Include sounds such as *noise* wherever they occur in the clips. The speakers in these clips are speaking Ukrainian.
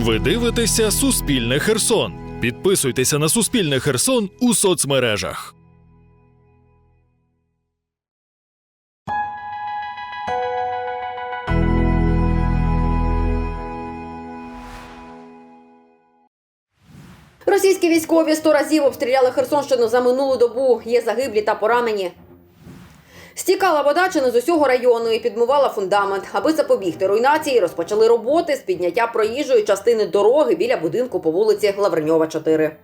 Ви дивитеся Суспільне Херсон. Підписуйтеся на Суспільне Херсон у соцмережах. Російські військові сто разів обстріляли Херсонщину за минулу добу. Є загиблі та поранені. Стікала вода чи не з усього району і підмивала фундамент. Аби запобігти руйнації, розпочали роботи з підняття проїжджої частини дороги біля будинку по вулиці Лавреньова, 4.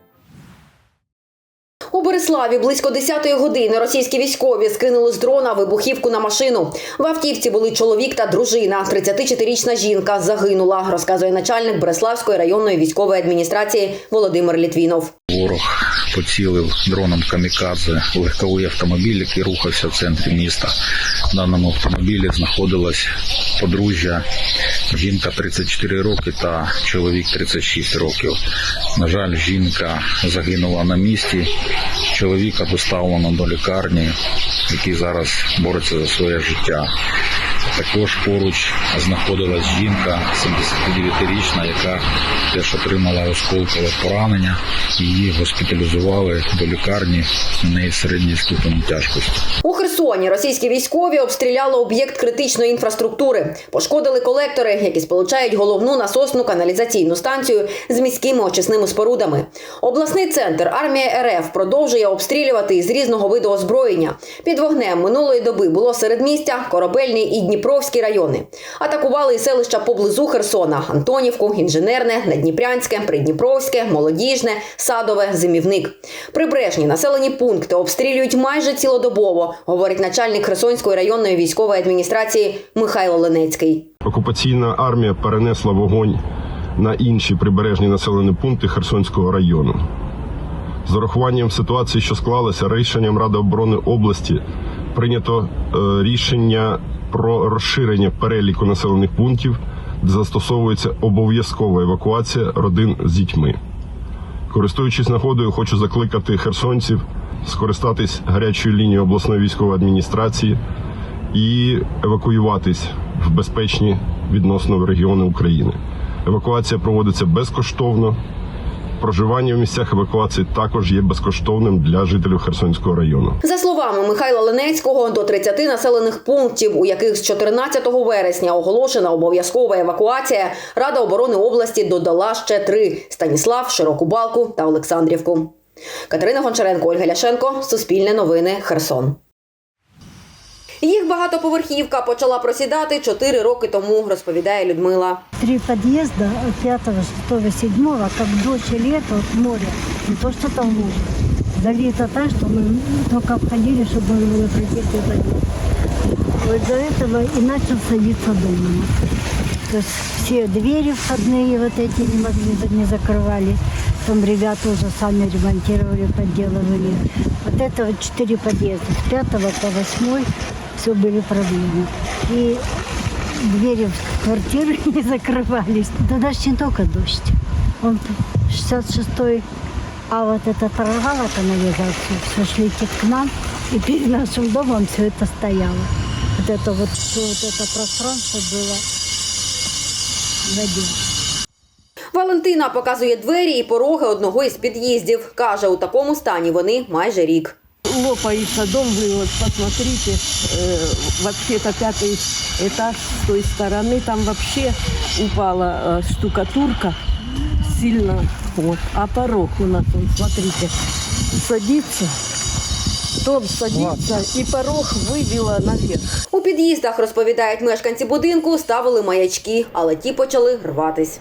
У Береславі близько 10-ї години російські військові скинули з дрона вибухівку на машину. В автівці були чоловік та дружина. 34-річна жінка загинула, розказує начальник Береславської районної військової адміністрації Володимир Літвінов. Ворог поцілив дроном камікадзе легковий автомобіль, який рухався в центрі міста. В даному автомобілі знаходилась подружжя, жінка 34 роки та чоловік 36 років. На жаль, жінка загинула на місці. Чоловіка доставлено до лікарні, який зараз бореться за своє життя. Також поруч знаходилась жінка 79-річна, яка теж отримала осколкове поранення. Її госпіталізували до лікарні. У неї середній ступень тяжкості. У Херсоні російські військові обстріляли об'єкт критичної інфраструктури, пошкодили колектори, які сполучають головну насосну каналізаційну станцію з міськими очисними спорудами. Обласний центр армія РФ продовжує обстрілювати із різного виду озброєння. Під вогнем минулої доби було середмістя, Корабельний і Дніпровський райони. Атакували і селища поблизу Херсона: Антонівку, Інженерне, Надніпрянське, Придніпровське, Молодіжне, Садове, Зимівник. Прибережні населені пункти обстрілюють майже цілодобово, говорить начальник Херсонської районної військової адміністрації Михайло Ленецький. Окупаційна армія перенесла вогонь на інші прибережні населені пункти Херсонського району. З урахуванням ситуації, що склалася, рішенням Ради оборони області прийнято е, рішення про розширення переліку населених пунктів, де застосовується обов'язкова евакуація родин з дітьми. Користуючись нагодою, хочу закликати херсонців скористатись гарячою лінією обласної військової адміністрації і евакуюватись в безпечні відносно регіони України. Евакуація проводиться безкоштовно. Проживання в місцях евакуації також є безкоштовним для жителів Херсонського району. За словами Михайла Ленецького, до 30 населених пунктів, у яких з 14 вересня оголошена обов'язкова евакуація, Рада оборони області додала ще три: Станіслав, Широку Балку та Олександрівку. Катерина Гончаренко, Ольга Ляшенко, Суспільне новини, Херсон. Їх багатоповерхівка почала просідати 4 роки тому, розповідає Людмила. Три подъезда, пятого, шестого, седьмого, как дочь и лето, вот море, не то что там море. Залито так, что мы только обходили, чтобы можно было пройти туда. Вот из-за этого и начал садиться дом. у нас. То есть все двери входные вот эти не могли, не закрывали. Там ребята уже сами ремонтировали, подделывали. Вот это вот четыре подъезда. С пятого по восьмой все были проблемы. И двери в квартиры *laughs* не закрывались. Да дождь не только дождь. Он 66-й, а вот это прорвало канализацию, все шли к нам, и перед нашим домом все это стояло. Вот это вот, все вот это пространство было в воде. Валентина показує двері і пороги одного із під'їздів. Каже, у такому стані вони майже рік. лопается дом, вы вот посмотрите, э, вообще-то пятый этаж с той стороны, там вообще упала э, штукатурка сильно, вот, а порог у нас, он, смотрите, садится, дом садится, и порог выбило наверх. У під'їздах, розповідають мешканці будинку, ставили маячки, але ті почали рватись.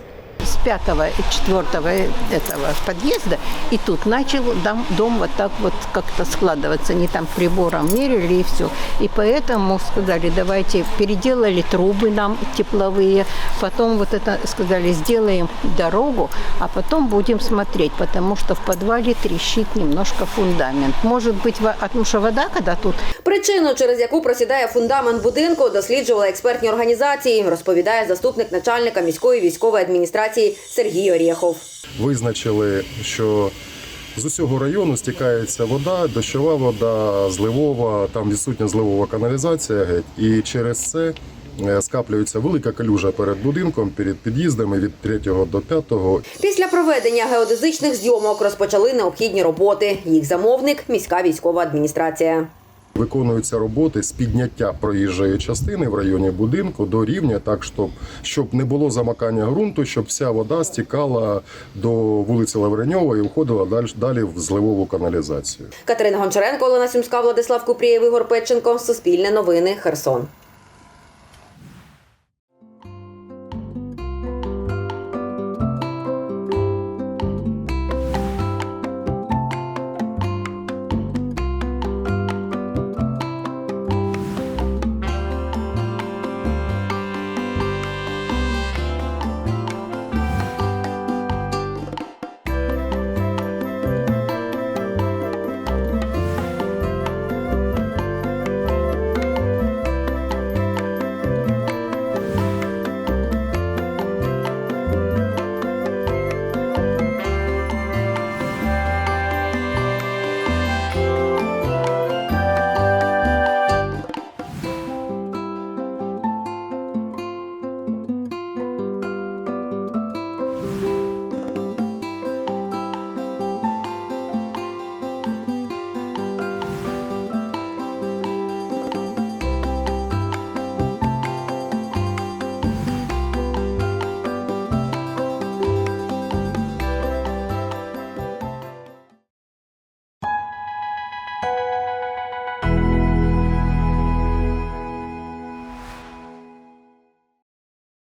с пятого и четвертого этого подъезда, и тут начал дом, дом вот так вот как-то складываться. Они там прибором мерили и все. И поэтому сказали, давайте переделали трубы нам тепловые, потом вот это сказали, сделаем дорогу, а потом будем смотреть, потому что в подвале трещит немножко фундамент. Может быть, во- потому что вода, когда тут Причину, через яку просідає фундамент будинку, досліджували експертні організації, розповідає заступник начальника міської військової адміністрації Сергій Орєхов. визначили, що з усього району стікається вода, дощова вода, зливова, там відсутня зливова каналізація геть. І через це е, скаплюється велика калюжа перед будинком, перед під'їздами від 3 до 5. Після проведення геодезичних зйомок розпочали необхідні роботи. Їх замовник міська військова адміністрація. Виконуються роботи з підняття проїжджої частини в районі будинку до рівня, так щоб, щоб не було замакання ґрунту, щоб вся вода стікала до вулиці Лавреньова і входила далі, далі в зливову каналізацію. Катерина Гончаренко, Олена Сюмська, Владислав Купрієв, Ігор Петченко. Суспільне новини. Херсон.